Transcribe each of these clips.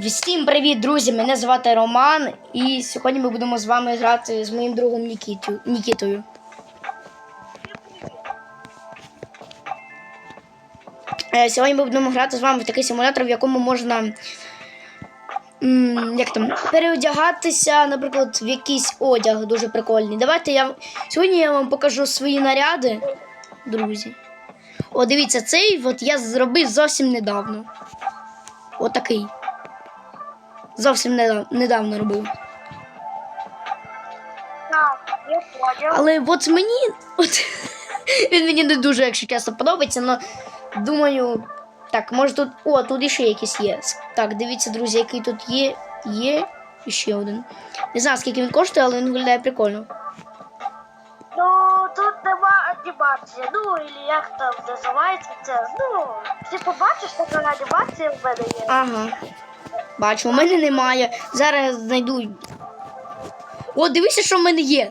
Всім привіт, друзі! Мене звати Роман, і сьогодні ми будемо з вами грати з моїм другом Нікітю, Нікітою. Е, Сьогодні ми будемо грати з вами в такий симулятор, в якому можна як там, переодягатися, наприклад, в якийсь одяг дуже прикольний. Давайте я сьогодні я вам покажу свої наряди, друзі. О, дивіться, цей от я зробив зовсім недавно. Отакий. Зовсім недавно, робив. Я. Але от мені. От, він мені не дуже, якщо чесно, подобається, але думаю. Так, може тут. О, тут іще якийсь є. Так, дивіться, друзі, який тут є. Є і ще один. Не знаю, скільки він коштує, але він виглядає прикольно. Ну, тут нема анімації. Ну, і як там називається це. Ну, ти побачиш, така анімація в мене є. Ага. Бачу, у мене немає. Зараз знайду. О, дивися, що в мене є.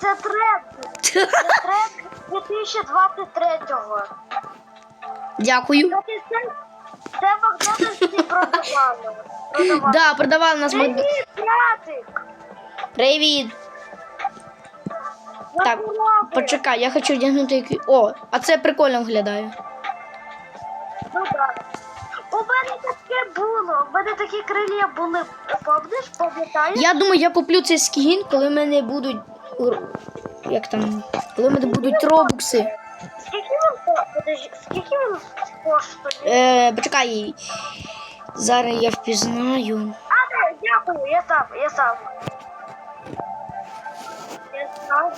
Це тренд. Це тренд 2023-го. Дякую. Це, Макдональдсі продавали. Продавали. Да, продавали нас. Привіт, братик! Привіт. Так. Почекай, я хочу одягнути який. О, а це прикольно виглядає. Було. У мене такі крилля були. Пам'ятаєш, пам'ятаєш? Я думаю, я куплю цей скін, коли в мене будуть. Як там? Коли в мене будуть робукси. Скільки він подожди, скільки він коштує? Е, почекай. Зараз я впізнаю. А, не, дякую, я сам, я сам. Я сам.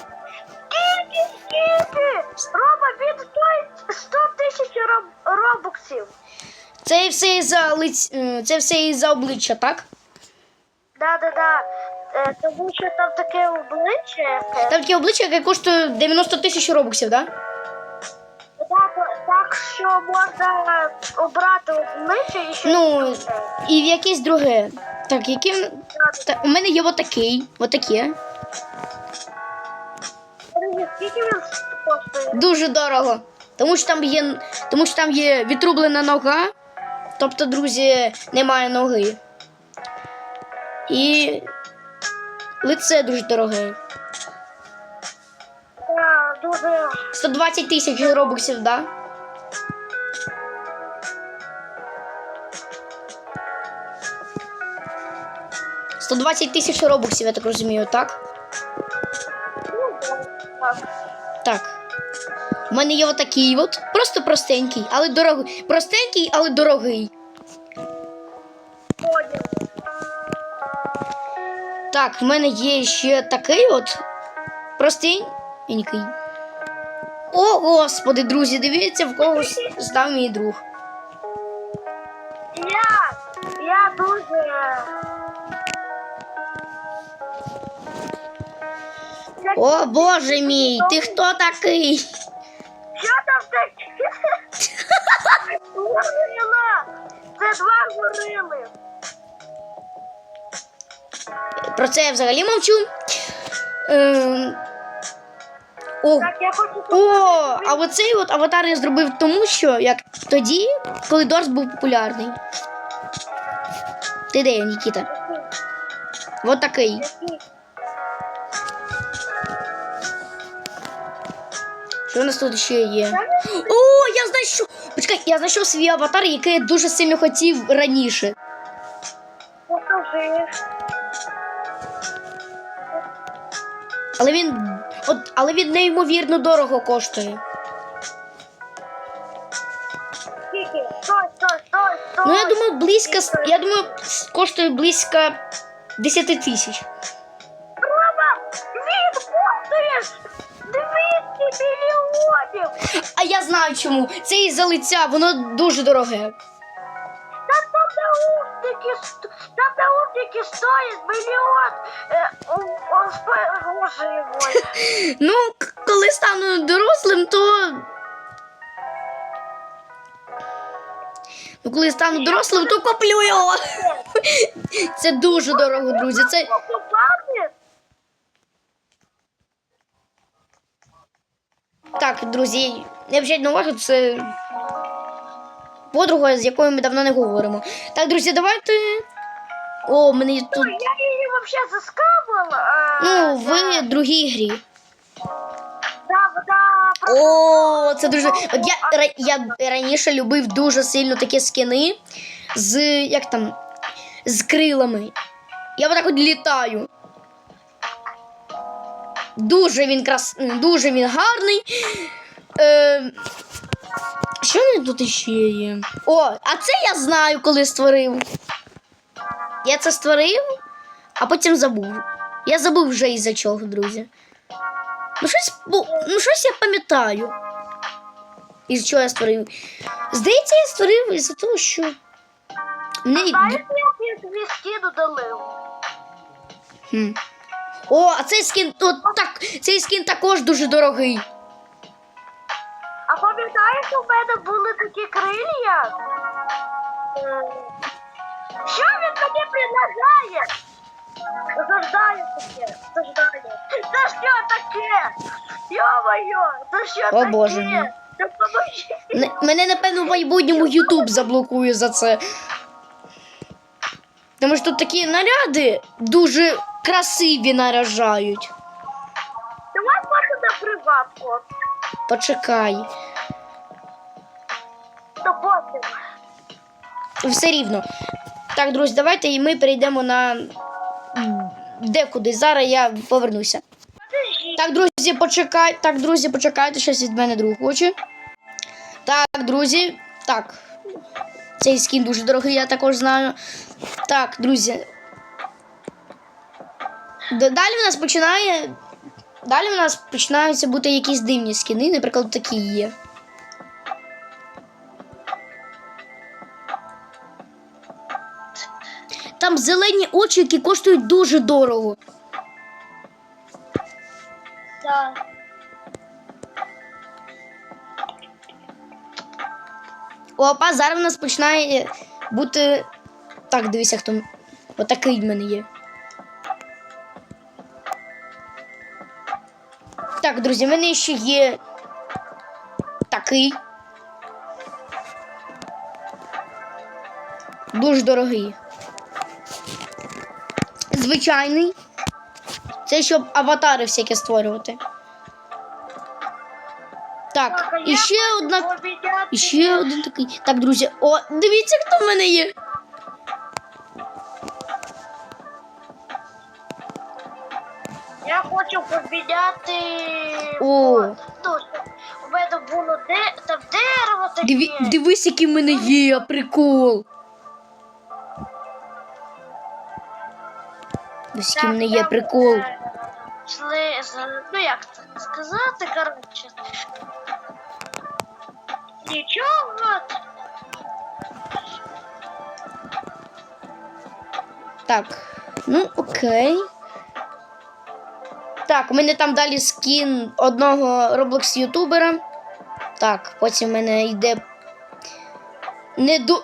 Скільки, скільки? Рома, він стоїть 100 тисяч роб- робоксів. Це все із-за лиць... е, це все із-за обличчя, так? Да-да-да. Е, тому що там таке обличчя, яке. Там таке обличчя, яке коштує 90 тисяч робоксів, так? Так, так що можна обрати обличчя і ще Ну, і в якесь друге. Так, яке. Та, у мене є отакий. Отаке. Подожди, Скільки він коштує? Дуже дорого. Тому що там є, тому що там є відрублена нога. Тобто, друзі, немає ноги. І лице дуже дороге. Так, дуже 120 тисяч робоксів, да? Сто двадцять тисяч робоксів, я так розумію, так? ну, так. Так. У мене є отакий от. Просто простенький, але дорогий. Простенький, але дорогий. Так, в мене є ще такий от. Простенький. О, господи, друзі, дивіться, в кого став мій друг. Я, я дуже. О, боже мій, ти хто такий? Що там таке? Це два горили. Про це я взагалі мовчу. Ем... О, я о, а оцей от аватар я зробив тому, що як тоді, коли Дорс був популярний. Ти де, Нікіта? От такий. Що у нас тут ще є? О, я знайшов. Почекай, я знайшов свій аватар, який я дуже сильно хотів раніше. Але він. От, але він неймовірно дорого коштує. Скільки? Стой, стой, стой, стой. Ну, я думаю, близько. Я думаю, коштує близько 10 тисяч. Рома, він коштує 200 мільйонів. А я знаю чому. Це із-за лиця, воно дуже дороге. Та там наушники, ст- там наушники стоять мільйон. Боже мой. Ну, коли стану дорослим, то. Ну, коли стану дорослим, то куплю його. Це дуже дорого, друзі. Це. Так, друзі, не вжать на увагу, це подруга, з якою ми давно не говоримо. Так, друзі, давайте. О, є тут. Я її взагалі заскамила. А, Ну, в другій грі. О, це дуже. От я, я раніше любив дуже сильно такі скини з як там з крилами. Я отак от літаю. Дуже він крас... дуже він гарний. Е... Що мене тут ще є? О, а це я знаю, коли створив. Я це створив, а потім забув. Я забув вже із-за чого, друзі. Ну, щось, ну, щось я пам'ятаю. Із чого я створив. Здається, я створив із-за того, що. Мені... Знаєш, як я тобі скину долив? Хм. О, а цей скін. От так, цей скін також дуже дорогий. Мене були такі крилля? Е, Що він мені предлагає? Заждаю таке, заждаю. Це що таке? Йо-моє, це що О, таке? Боже Н- Мене, напевно, в майбутньому Ютуб заблокує за це. Тому що тут такі наряди дуже красиві наражають. Давай може на приватку. Почекай. Все рівно. Так, друзі, давайте і ми перейдемо на декуди. Зараз я повернуся. Так, друзі, почекай. Так, друзі, почекайте, щось від мене друг хоче. Так, друзі. Так. Цей скін дуже дорогий, я також знаю. Так, друзі. Далі в нас починає. Далі в нас починаються бути якісь дивні скіни, наприклад, такі є. Зелені очі, які коштують дуже дорого. Так. Опа, зараз в нас починає бути. Так, дивися, хто. Отакий в мене є. Так, друзі, в мене ще є такий. Дуже дорогий. Звичайний. Це щоб аватари всякі створювати. Так, і ще одна. І ще один такий. Так, друзі, о, дивіться, хто в мене є. Я хочу поміняти. О. У мене було де там дерево таке. Дивись, який в мене є, прикол. Дивись, який в мене є прикол. е, ну як це сказати, коротше. Нічого. Так, ну окей. Так, у мене там далі скін одного Roblox ютубера. Так, потім в мене йде. Не ду.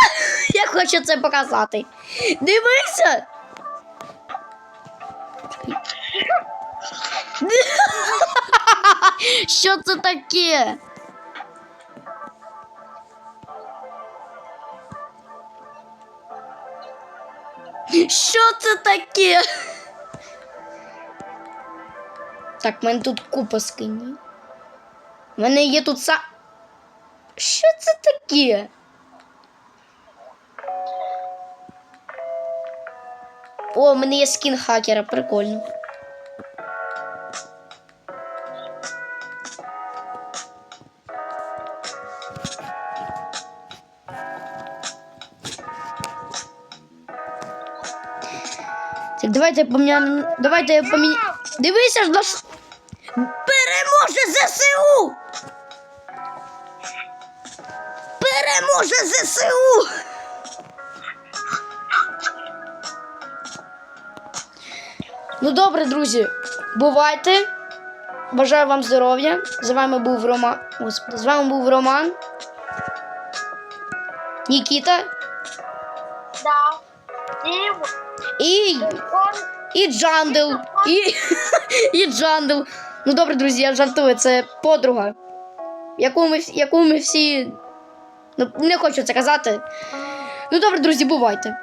Я хочу це показати. Дивися! Що це таке? Що це таке? Так, в мене тут купа скинів. У мене є тут са. Що це таке? О, у мене є скін хакера, прикольно. Давайте поміняємо. Давайте поміняємо. Дивися ж наш. Переможе ЗСУ! Переможе ЗСУ! Ну добре, друзі, бувайте. Бажаю вам здоров'я. З вами був Роман. Господи, з вами був Роман. Нікіта Да. І і, Джандл. і. І, Джандл. Ну добре, друзі, я жартую, це подруга. Яку ми, яку ми всі Ну, не хочу це казати. Ну добре, друзі, бувайте.